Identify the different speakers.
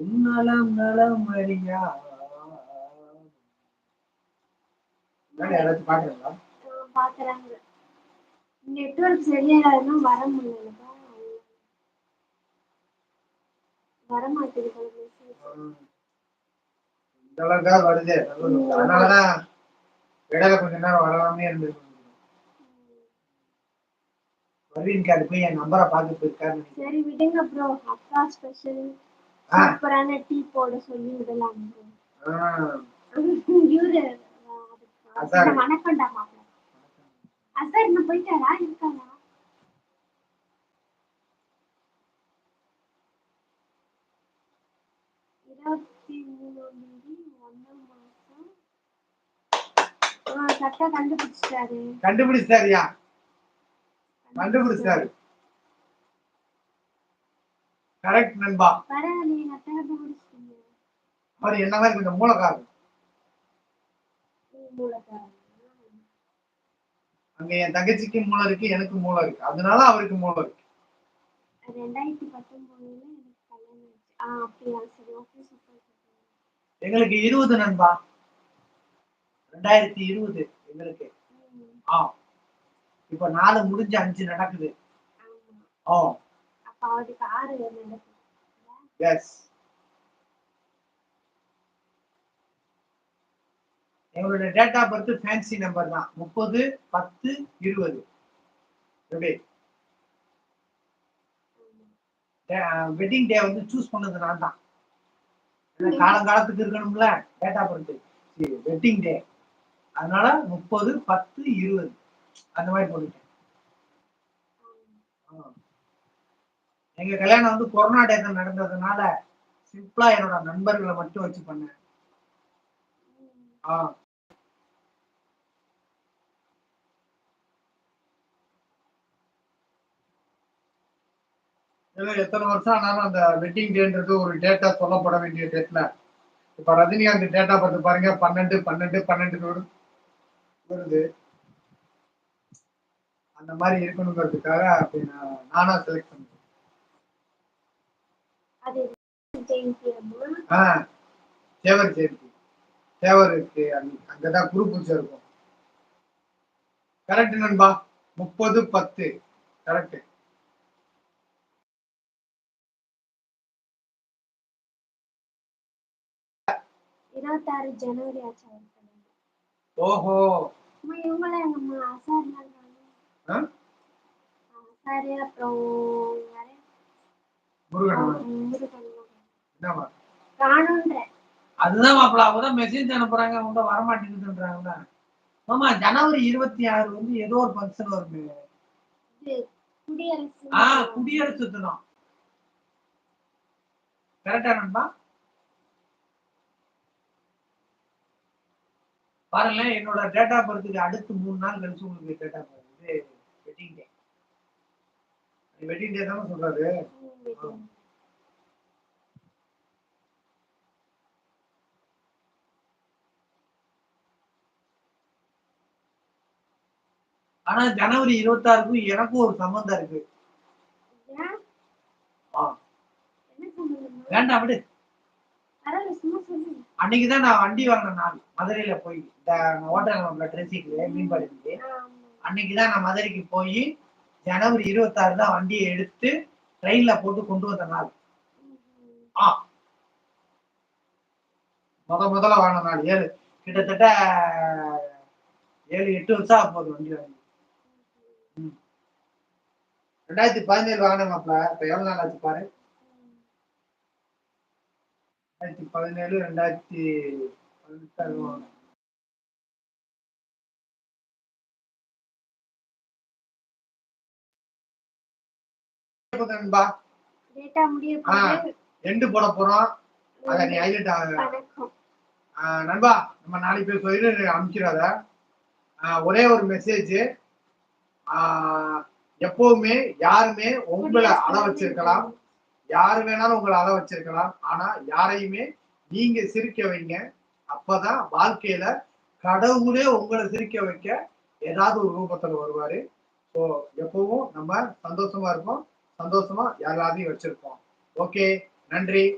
Speaker 1: உன்னலம் நலம் முன்னாடி யாராச்சும் பாக்குறீங்களா?
Speaker 2: பாக்குறாங்க. நெட்வொர்க் சரியாயிடும் வர முடியலப்பா வர மாட்டேங்குது.
Speaker 1: இந்த அளவுக்கா வருது. அதனாலதான் இடையில கொஞ்ச நேரம் வராமே இருந்தது பர்வீன் கார்டு போய் என் நம்பரை பார்த்து போயிருக்காரு
Speaker 2: சரி விடுங்க ப்ரோ அக்கா ஸ்பெஷல். சூப்பரான டீ போட சொல்லி.
Speaker 1: ஆஹ்
Speaker 2: இவரு. வணக்கம்டா மாப்பிள்ள அசார் இன்னும் போயிட்டாரா? இருக்காரா? இருபத்தி மூணாம் தேதி ஒன்னாம் மாசம் கரெக்டா கண்டுபிடிச்சிட்டாரு.
Speaker 1: கண்டுபிடிச்சாரியா கண்டுபிடிச்சாரு கரெக்ட் நண்பா. அவர் என்ன மாதிரி கொஞ்சம் மூலக்காரர் அங்க என் தங்கச்சிக்கு மூளை இருக்கு எனக்கு மூளை இருக்கு. அதனால அவருக்கு மூளை இருக்கு. எங்களுக்கு இருபது நண்பா. ரெண்டாயிரத்தி இருபது எங்களுக்கு. ஆ. இப்ப நாலு முடிஞ்சு அஞ்சு நடக்குது. ஓ
Speaker 2: அவருக்கு ஆறு
Speaker 1: எஸ் எங்களுடைய date of birth fancy number தான். முப்பது பத்து இருபது. எப்படி வெட்டிங் டே வந்து சூஸ் பண்ணது நான் தான். காலங்காலத்துக்கு இருக்கணும்ல date of birth wedding day அதனால முப்பது பத்து இருபது. அந்த மாதிரி போட்டுட்டேன். எங்க கல்யாணம் வந்து கொரோனா டேட்ல நடந்ததுனால சிம்பிளா என்னோட நண்பர்களை மட்டும் வச்சு பண்ணேன். ஆ. எத்தனை வருஷம் ஆனாலும் அந்த வெட்டிங் டேன்றது ஒரு டேட்டா சொல்லப்பட வேண்டிய டேட்ல இப்ப ரஜினிகாந்த் டேட்டா பார்த்து பாருங்க பன்னெண்டு பன்னெண்டு பன்னெண்டு வருது. அந்த மாதிரி இருக்கணுங்கிறதுக்காக அப்படி நான் நானா செலக்ட் பண்ணேன்
Speaker 2: அது ஜெயந்தி அம்மா
Speaker 1: ஆ தேவர் ஜெயந்தி தேவர் இருக்கு அங்க- அங்கதான் குரு பூஜை இருக்கும். கரெக்ட் நண்பா? முப்பது பத்து. கரெக்ட்
Speaker 2: இருபத்தாறு ஜனவரி ஆச்சு
Speaker 1: ஓஹோ.
Speaker 2: இவங்கள நம்ம அசார்
Speaker 1: ஆ?
Speaker 2: அசாரு அப்புறம்
Speaker 1: அதுதான் மாப்பிள அவங்க தான் மெசேஜ் அனுப்புறாங்க அவங்க தான் வரமாட்டேங்குதுன்றாங்க ஆமா ஜனவரி இருபத்தி ஆறு வந்து ஏதோ ஒரு ஃபங்க்ஷன்
Speaker 2: குடியரசு.
Speaker 1: தினம் கரெக்டா நண்பா? பாருங்களேன் என்னோட டேட்டா பர்த்துக்கு அடுத்து மூணு நாள் கழிச்சு உங்களுக்கு date of birth wedding day wedding day தானே சொல்றாரு. ஆனா ஜனவரி இருபத்தாறுக்கும் எனக்கும் ஒரு சம்பந்தம் இருக்கு? வேண்டாம் விடு.
Speaker 2: பரவாயில்ல சும்மா சொல்லு.
Speaker 1: அன்னைக்கு தான் நான் வண்டி வாங்கின நாள். மதுரையில போய் இந்த ஓட்டல் ட்ரெஸ்ஸிங்கு மீன்பாடிக்கு
Speaker 2: ஆமா.
Speaker 1: அன்னைக்கு தான் நான் மதுரைக்கு போய் ஜனவரி இருபத்தாறு தான் வண்டியை எடுத்து ட்ரெயின்ல போட்டு கொண்டு வந்த நாள். ஆ. முத முதல்ல வாங்கின நாள் ஏழு. கிட்டத்தட்ட ஏழு எட்டு வருஷம் ஆக போகுது வண்டி வாங்கி ரெண்டாயிரத்தி பதினேழு வாங்கின மாப்பிள இப்ப எவ்வளவு நாள் ஆச்சு பாரு? ரெண்டாயிரத்தி பதினேழு ரெண்டாயிரத்தி பதினெட்டு வாங்கினேன். நண்பா?
Speaker 2: டேட்டா முடிய
Speaker 1: ஆ.
Speaker 2: போகுது.
Speaker 1: எண்டு போட போறோம். அத நீ ஹைலைட்
Speaker 2: வணக்கம்.
Speaker 1: நண்பா நம்ம நாளைக்கு பேர் சொல்லி அனுப்பிச்சிடாத ஒரே ஒரு மெசேஜ் எப்பவுமே யாருமே உங்களை அள வச்சிருக்கலாம். யாரு வேணாலும் உங்களை அள வச்சிருக்கலாம். ஆனா யாரையுமே நீங்க சிரிக்க வைங்க. அப்பதான் வாழ்க்கையில கடவுளே உங்களை சிரிக்க வைக்க ஏதாவது ஒரு ரூபத்துல வருவாரு. ஸோ எப்பவும் நம்ம சந்தோஷமா இருப்போம். சந்தோஷமா யாராவது வச்சிருப்போம். ஓகே நன்றி.